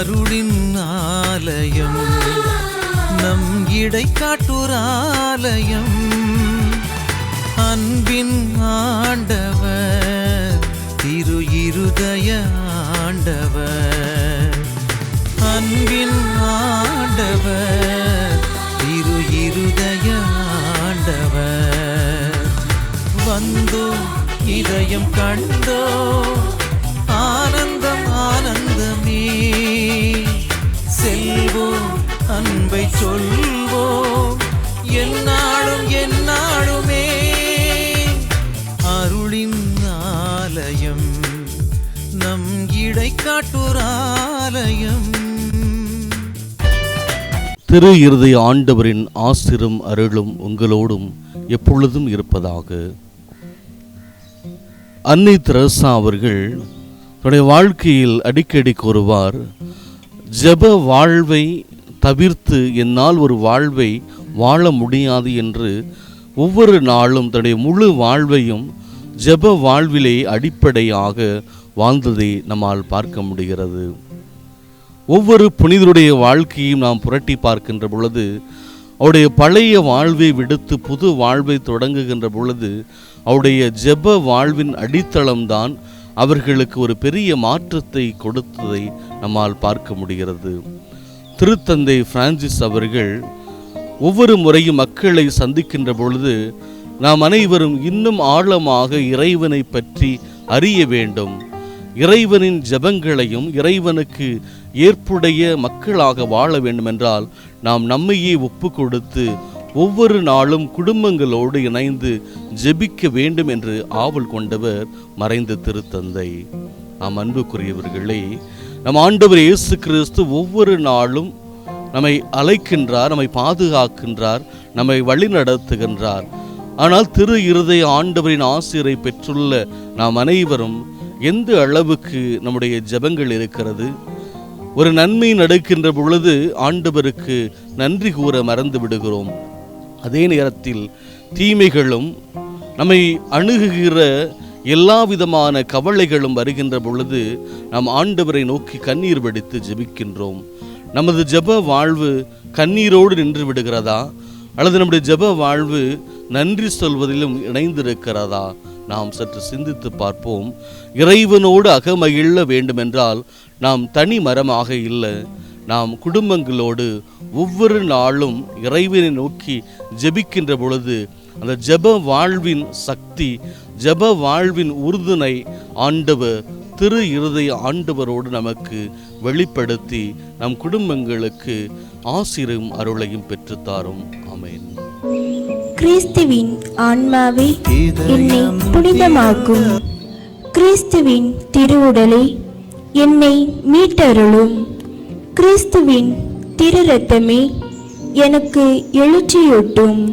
அருளின் ஆலயம். நம் இடைக்காட்டுராலயம் அன்பின் ஆண்டவர் திரு இருதய ஆண்டவர். அன்பின் ஆண்டவர் திரு இருதய ஆண்டவர். வந்தோ இதயம் கண்டோ செய்வோம். அன்பை சொல்வோம். என்னாலும் என்னாலுமே அருளின் ஆலயம் நம் இடைக்காட்டுராலயம் திரு இருதய ஆண்டவரின் ஆசிரும் அருளும் உங்களோடும் எப்பொழுதும் இருப்பதாக. அன்னை திரசா அவர்கள் தன்னுடைய வாழ்க்கையில் அடிக்கடி கூறுவார் ஜெப வாழ்வை தவிர்த்து என்னால் ஒரு வாழ்வை வாழ முடியாது என்று ஒவ்வொரு நாளும் தன்னுடைய முழு வாழ்வையும் ஜெப வாழ்விலே அடிப்படையாக வாழ்ந்ததை நம்மால் பார்க்க முடிகிறது. ஒவ்வொரு புனிதருடைய வாழ்க்கையும் நாம் புரட்டி பார்க்கின்ற பொழுது அவருடைய பழைய வாழ்வை விடுத்து புது வாழ்வை தொடங்குகின்ற பொழுது அவருடைய ஜெப வாழ்வின் அடித்தளம்தான் அவர்களுக்கு ஒரு பெரிய மாற்றத்தை கொடுத்ததை நம்மால் பார்க்க முடிகிறது. திருத்தந்தை பிரான்சிஸ் அவர்கள் ஒவ்வொரு முறையும் மக்களை சந்திக்கின்ற பொழுது நாம் அனைவரும் இன்னும் ஆழமாக இறைவனை பற்றி அறிய வேண்டும். இறைவனின் ஜெபங்களையும் இறைவனுக்கு ஏற்புடைய மக்களாக வாழ வேண்டுமென்றால் நாம் நம்மையே ஒப்பு கொடுத்து ஒவ்வொரு நாளும் குடும்பங்களோடு இணைந்து ஜெபிக்க வேண்டும் என்று ஆவல் கொண்டவர் மறைந்த திருத்தந்தை. நாம் அன்புக்குரியவர்களே நம் ஆண்டவர் இயேசு கிறிஸ்து ஒவ்வொரு நாளும் நம்மை அழைக்கின்றார் நம்மை பாதுகாக்கின்றார் நம்மை வழி நடத்துகின்றார். ஆனால் திரு இருதய ஆண்டவரின் ஆசிரியரை பெற்றுள்ள நாம் அனைவரும் எந்த அளவுக்கு நம்முடைய ஜெபங்கள் இருக்கிறது? ஒரு நன்மை நடக்கின்ற பொழுது ஆண்டவருக்கு நன்றி கூற மறந்து விடுகிறோம். அதே நேரத்தில் தீமைகளும் நம்மை அணுகுகிற எல்லா விதமான கவலைகளும் வருகின்ற பொழுது நாம் ஆண்டவரை நோக்கி கண்ணீர் வெடித்து ஜெபிக்கின்றோம். நமது ஜெப வாழ்வு கண்ணீரோடு நின்று விடுகிறதா? அல்லது நம்முடைய ஜெப வாழ்வு நன்றி சொல்வதிலும் இணைந்திருக்கிறதா? நாம் சற்று சிந்தித்து பார்ப்போம். இறைவனோடு அகமகிழ வேண்டுமென்றால் நாம் தனி மரமாக இல்லை. நாம் குடும்பங்களோடு ஒவ்வொரு நாளும் இறைவனை நோக்கி ஜெபிக்கின்ற பொழுது அந்த ஜெப வாழ்வின் சக்தி ஜெப வாழ்வின் உறுதுணை ஆண்டவர் திரு இருதய ஆண்டவரோடு நமக்கு வெளிப்படுத்தி நம் குடும்பங்களுக்கு ஆசிரும் அருளையும் பெற்றுத்தாரும். ஆமென். கிறிஸ்துவின் ஆன்மாவே என்னை புனிதமாக்கும். கிறிஸ்துவின் திருவுடலை என்னை மீட்டருளும். கிறிஸ்துவின் திரு ரத்தமே எனக்கு எழுச்சியூட்டும்.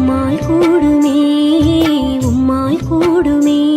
உம்மால் கூடுமே உம்மால் கூடுமே.